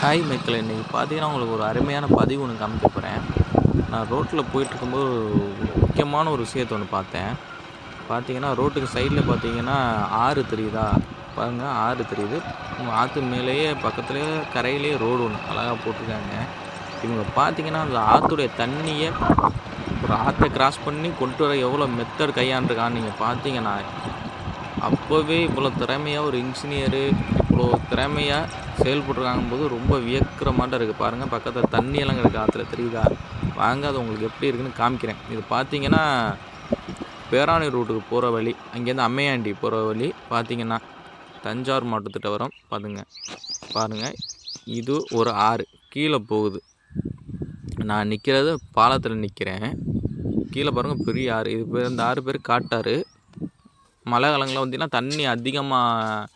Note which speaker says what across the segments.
Speaker 1: Hi மக்களே இன்றைக்கி பார்த்தீங்கன்னா உங்களுக்கு ஒரு அருமையான பதிவு ஒன்று காமிக்க போகிறேன் நான் ரோட்டில் போயிட்டுருக்கும்போது ஒரு முக்கியமான ஒரு விஷயத்தை ஒன்று பார்த்தேன். பார்த்தீங்கன்னா ரோட்டுக்கு சைடில் பார்த்தீங்கன்னா ஆறு தெரியுதா? பாருங்கள் ஆறு தெரியுது. ஆற்று மேலேயே பக்கத்துலேயே கரையிலேயே ரோடு ஒன்று அழகாக போட்டிருக்காங்க. இவங்க பார்த்தீங்கன்னா அந்த ஆற்றுடைய தண்ணியை ஒரு ஆற்றை கிராஸ் பண்ணி கொண்டு வர எவ்வளோ மெத்தட் கையாண்டுருக்கான்னு நீங்கள் பார்த்தீங்கன்னா அப்போவே இவ்வளோ திறமையாக ஒரு இன்ஜினியரு இவ்வளோ திறமையாக செயல்பட்டுருக்காங்கும்போது ரொம்ப வியக்கிற மாட்டம் இருக்குது. பாருங்கள் பக்கத்தில் தண்ணியெல்லாம் கிடக்கு ஆற்றுல தெரியுதா? வாங்க அது உங்களுக்கு எப்படி இருக்குன்னு காமிக்கிறேன். இது பார்த்தீங்கன்னா பேராணி ரூட்டுக்கு போகிற வழி அங்கேருந்து அம்மையாண்டி போகிற வழி பார்த்தீங்கன்னா தஞ்சாவூர் மாவட்டத்திட்ட வரும். பாருங்க பாருங்கள் இது ஒரு ஆறு கீழே போகுது. நான் நிற்கிறது பாலத்தில் நிற்கிறேன் கீழே பாருங்கள் பெரிய ஆறு. இது பேர் இந்த ஆறு பேர் காட்டாறு. மழை காலங்களில் வந்தீங்கன்னா தண்ணி அதிகமாக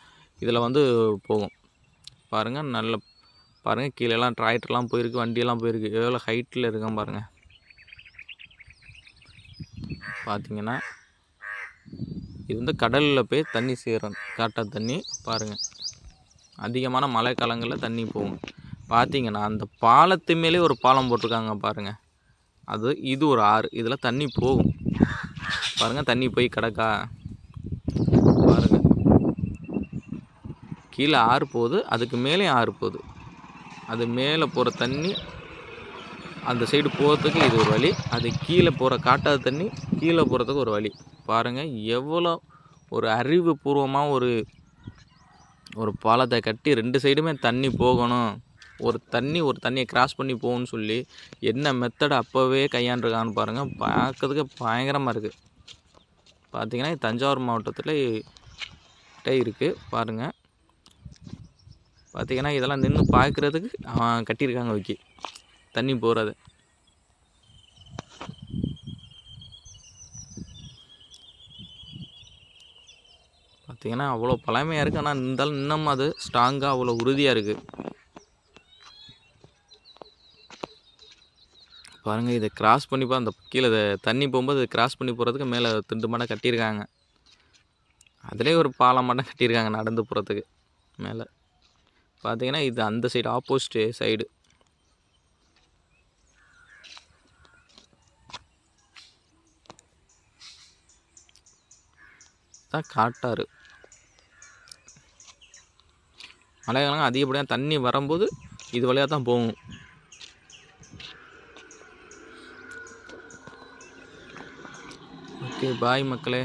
Speaker 1: இதில் வந்து போகும். பாருங்கள் நல்ல பாருங்கள் கீழேலாம் டிராக்டர்லாம் போயிருக்கு வண்டியெல்லாம் போயிருக்கு. எவ்வளோ ஹைட்டில் இருக்கான் பாருங்கள் பார்த்தீங்கன்னா இது வந்து கடலில் போய் தண்ணி சேரும் காட்டா தண்ணி. பாருங்கள் அதிகமான மழை காலங்களில் தண்ணி போகும். பார்த்தீங்கன்னா அந்த பாலத்து மேலே ஒரு பாலம் போட்டிருக்காங்க பாருங்கள் அது இது ஒரு ஆறு இதில் தண்ணி போகும். பாருங்கள் தண்ணி போய் கிடக்கா கீழே ஆறு போகுது அதுக்கு மேலே ஆறு போகுது அது மேலே போகிற தண்ணி அந்த சைடு போகிறதுக்கு இது ஒரு வழி அது கீழே போகிற காட்டாத தண்ணி கீழே போகிறதுக்கு ஒரு வழி. பாருங்கள் எவ்வளோ ஒரு அறிவுபூர்வமாக ஒரு ஒரு பாலத்தை கட்டி ரெண்டு சைடுமே தண்ணி போகணும். ஒரு தண்ணி ஒரு தண்ணியை கிராஸ் பண்ணி போகணும்னு சொல்லி என்ன மெத்தட் அப்போவே கையாண்டுருக்கான்னு பாருங்கள் பார்க்கறதுக்கு பயங்கரமாக இருக்குது பார்த்திங்கன்னா இது தஞ்சாவூர் மாவட்டத்தில் இருக்குது பாருங்கள் பார்த்திங்கன்னா இதெல்லாம் நின்று பார்க்குறதுக்கு அவன் கட்டியிருக்காங்க வைக்கி. தண்ணி போகிறது பார்த்திங்கன்னா அவ்வளோ பழமையாக இருக்குது ஆனால் இருந்தாலும் இன்னமும் அது ஸ்ட்ராங்காக அவ்வளோ உறுதியாக இருக்குது பாருங்கள் இதை கிராஸ் பண்ணி போ அந்த கீழே தண்ணி போகும்போது இதை கிராஸ் பண்ணி போகிறதுக்கு மேலே திண்டு மடம் கட்டியிருக்காங்க. அதுலேயே ஒரு பாலம் மட்டும் கட்டியிருக்காங்க நடந்து போகிறதுக்கு மேலே. பார்த்தீங்கன்னா இது அந்த சைடு ஆப்போசிட் சைடு தான் காட்டாறு. மழைக்காலம் அதிகப்படியாக தண்ணி வரும்போது இது வழியாக தான் போகும். ஓகே பாய் மக்களே.